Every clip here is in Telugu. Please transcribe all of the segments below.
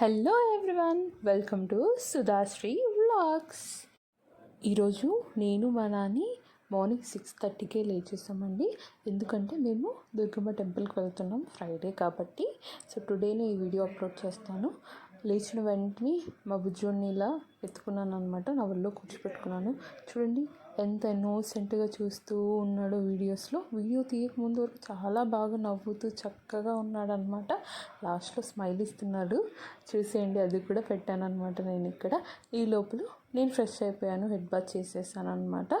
Hello everyone welcome to Sudhasri vlogs ఈరోజు నేను మా నాని మార్నింగ్ సిక్స్ థర్టీకే లేచేసామండి. ఎందుకంటే మేము దుర్గమ్మ టెంపుల్కి వెళ్తున్నాం ఫ్రైడే కాబట్టి. సో టుడేనే ఈ వీడియో అప్లోడ్ చేస్తాను. లేచిన వెంటనే మా బుజ్జోడిని ఇలా ఎత్తుకున్నాను అనమాట నా ఒళ్ళో కూర్చోపెట్టుకున్నాను. చూడండి ఎంత ఇన్నోసెంట్గా చూస్తూ ఉన్నాడు వీడియోస్లో. వీడియో తీయక ముందు వరకు చాలా బాగా నవ్వుతూ చక్కగా ఉన్నాడు అనమాట లాస్ట్లో స్మైల్ ఇస్తున్నాడు. చూసేయండి అది కూడా పెట్టాను అనమాట నేను ఇక్కడ. ఈ లోపల నేను ఫ్రెష్ అయిపోయాను హెడ్ బాత్ చేసేసాను అనమాట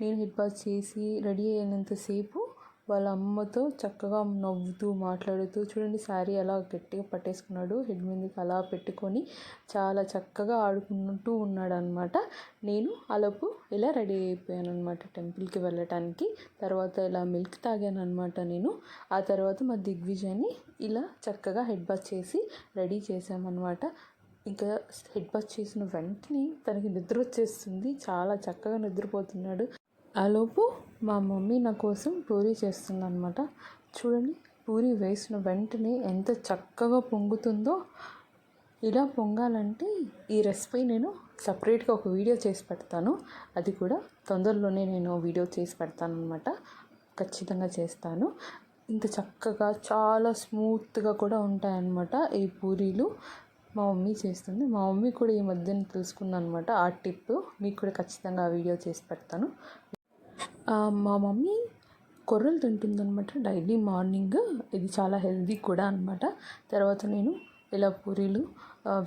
నేను హెడ్ బాత్ చేసి రెడీ అయినంతసేపు వాళ్ళ అమ్మతో చక్కగా నవ్వుతూ మాట్లాడుతూ చూడండి శారీ అలా గట్టిగా పట్టేసుకున్నాడు. హెడ్ మీదకి అలా పెట్టుకొని చాలా చక్కగా ఆడుకుంటూ ఉన్నాడు అనమాట నేను అలోపు ఇలా రెడీ అయిపోయాను అనమాట టెంపుల్కి వెళ్ళటానికి. తర్వాత ఇలా మిల్క్ తాగాను అనమాట నేను. ఆ తర్వాత మా దిగ్విజయ్ని ఇలా చక్కగా హెడ్ బాత్ చేసి రెడీ చేసామన్నమాట ఇంకా హెడ్ బాత్ చేసిన వెంటనే తనకి నిద్ర వచ్చేస్తుంది. చాలా చక్కగా నిద్రపోతున్నాడు. ఆలోపు మా మమ్మీ నా కోసం పూరీ చేస్తుందన్నమాట. చూడండి పూరి వేసిన వెంటనే ఎంత చక్కగా పొంగుతుందో ఇలా పొంగాలంటే ఈ రెసిపీ నేను సపరేట్గా ఒక వీడియో చేసి పెడతాను. అది కూడా తొందరలోనే నేను వీడియో చేసి పెడతాను అనమాట ఖచ్చితంగా చేస్తాను. ఇంత చక్కగా చాలా స్మూత్గా కూడా ఉంటాయన్నమాట ఈ పూరీలు. మా మమ్మీ చేస్తుంది. మా మమ్మీ కూడా ఈ మధ్యన తెలుసుకుందనమాట ఆ టిప్. మీకు కూడా ఖచ్చితంగా ఆ వీడియో చేసి పెడతాను. మా మమ్మీ కొర్రలు తింటుందనమాట డైలీ మార్నింగ్. ఇది చాలా హెల్దీ కూడా అనమాట తర్వాత నేను ఇలా పూరీలు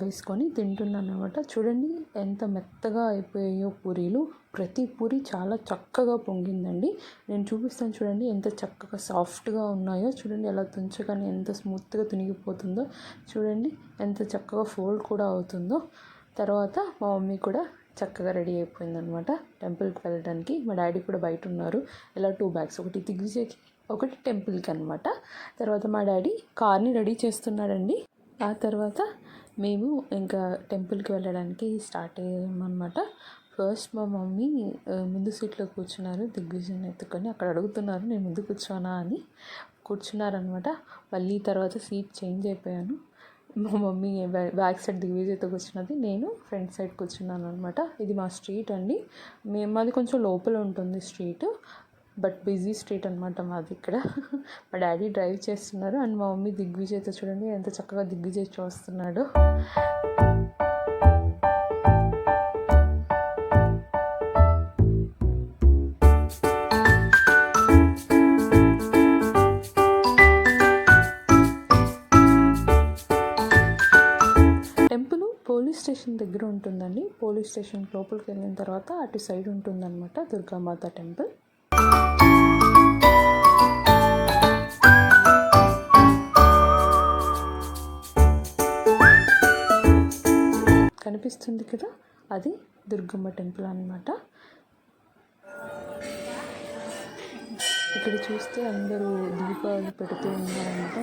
వేసుకొని తింటున్నాను అనమాట చూడండి ఎంత మెత్తగా అయిపోయాయో పూరీలు. ప్రతి పూరి చాలా చక్కగా పొంగిందండి. నేను చూపిస్తాను చూడండి ఎంత చక్కగా సాఫ్ట్గా ఉన్నాయో. చూడండి ఎలా తుంచగానే ఎంత స్మూత్గా తునిగిపోతుందో. చూడండి ఎంత చక్కగా ఫోల్డ్ కూడా అవుతుందో. తర్వాత మా మమ్మీ కూడా చక్కగా రెడీ అయిపోయిందనమాట. టెంపుల్కి వెళ్ళడానికి మా డాడీ కూడా బయట ఉన్నారు. ఇలా టూ బ్యాగ్స్ ఒకటి దిగ్విజయ్కి ఒకటి టెంపుల్కి అనమాట తర్వాత మా డాడీ కార్ని రెడీ చేస్తున్నాడండి. ఆ తర్వాత మేము ఇంకా టెంపుల్కి వెళ్ళడానికి స్టార్ట్ అయ్యామన్నమాట. ఫస్ట్ మా మమ్మీ ముందు సీట్లో కూర్చున్నారు. దిగ్విజయని ఎత్తుకొని అక్కడ అడుగుతున్నారు నేను ముందు కూర్చోనా? అని. కూర్చున్నారనమాట మళ్ళీ తర్వాత సీట్ చేంజ్ అయిపోయాను. మా మమ్మీ బ్యాక్ సైడ్ దిగ్విజయ్తో కూర్చున్నది. నేను ఫ్రంట్ సైడ్ కూర్చున్నాను అనమాట ఇది మా స్ట్రీట్ అండి. మేము మాది కొంచెం లోపల ఉంటుంది స్ట్రీట్ బట్ బిజీ స్ట్రీట్ అనమాట మాది ఇక్కడ. మా డాడీ డ్రైవ్ చేస్తున్నారు అండ్ మా మమ్మీ దిగ్విజయ్తో చూడండి ఎంత చక్కగా దిగ్విజయ్ చూస్తున్నాడు. స్టేషన్ దగ్గర ఉంటుందండి. పోలీస్ స్టేషన్ లోపలికి వెళ్ళిన తర్వాత అటు సైడ్ ఉంటుందన్నమాట దుర్గామాత టెంపుల్. కనిపిస్తుంది కదా? అది దుర్గమ్మ టెంపుల్ అనమాట ఇక్కడ చూస్తే అందరూ దీపాలు పెడుతూ ఉన్నారనమాట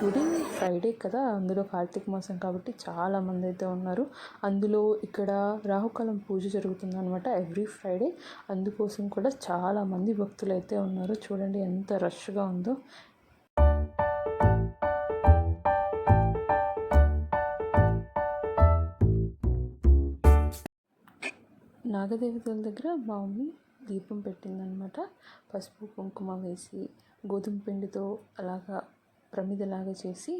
టుడే ఫ్రైడే కదా అందులో కార్తీక మాసం కాబట్టి చాలామంది అయితే ఉన్నారు. అందులో ఇక్కడ రాహుకాలం పూజ జరుగుతుంది అనమాట ఎవ్రీ ఫ్రైడే అందుకోసం కూడా చాలామంది భక్తులు అయితే ఉన్నారు. చూడండి ఎంత రష్గా ఉందో. నాగదేవతల దగ్గర మా మమ్మీ దీపం పెట్టిందనమాట పసుపు కుంకుమ వేసి గోధుమ పిండితో అలాగా ప్రమిదలాగా చేసి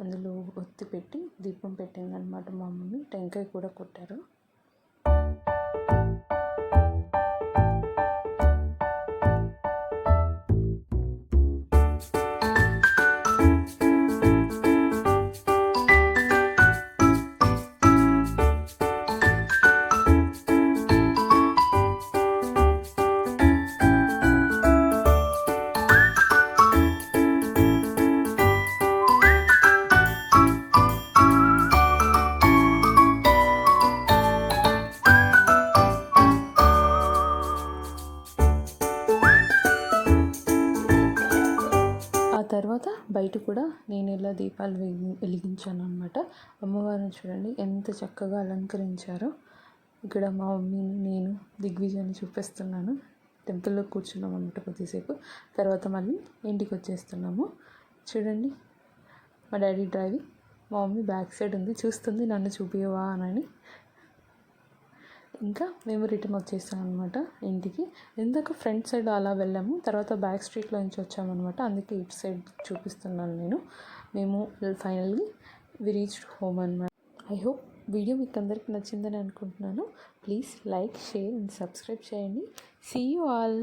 అందులో ఒత్తి పెట్టి దీపం పెట్టిందనమాట మా మమ్మీ. టెంకాయ కూడా కొట్టారు. బయట కూడా నేను ఇలా దీపాలు వెలిగి వెలిగించాను అనమాట అమ్మవారిని చూడండి ఎంత చక్కగా అలంకరించారో. ఇక్కడ మా మమ్మీని నేను దిగ్విజయాన్ని చూపిస్తున్నాను. టెంపుల్లో కూర్చున్నాం అనమాట కొద్దిసేపు. తర్వాత మళ్ళీ ఇంటికి వచ్చేస్తున్నాము. చూడండి మా డాడీ డ్రైవింగ్ మా మమ్మీ బ్యాక్ సైడ్ ఉంది. చూస్తుంది నన్ను చూపియవా అని. ఇంకా మేము రిటర్న్ వచ్చేసాం అనమాట ఇంటికి. ఇందాక ఫ్రంట్ సైడ్ అలా వెళ్ళాము తర్వాత బ్యాక్ స్ట్రీట్లో నుంచి వచ్చామన్నమాట. అందుకే ఇటు సైడ్ చూపిస్తున్నాను నేను. మేము ఫైనల్లీ వి రీచ్డ్ హోమ్ అనమాట ఐ హోప్ వీడియో మీకు అందరికి నచ్చిందని అనుకుంటున్నాను. Please like share and subscribe చేయండి. See you all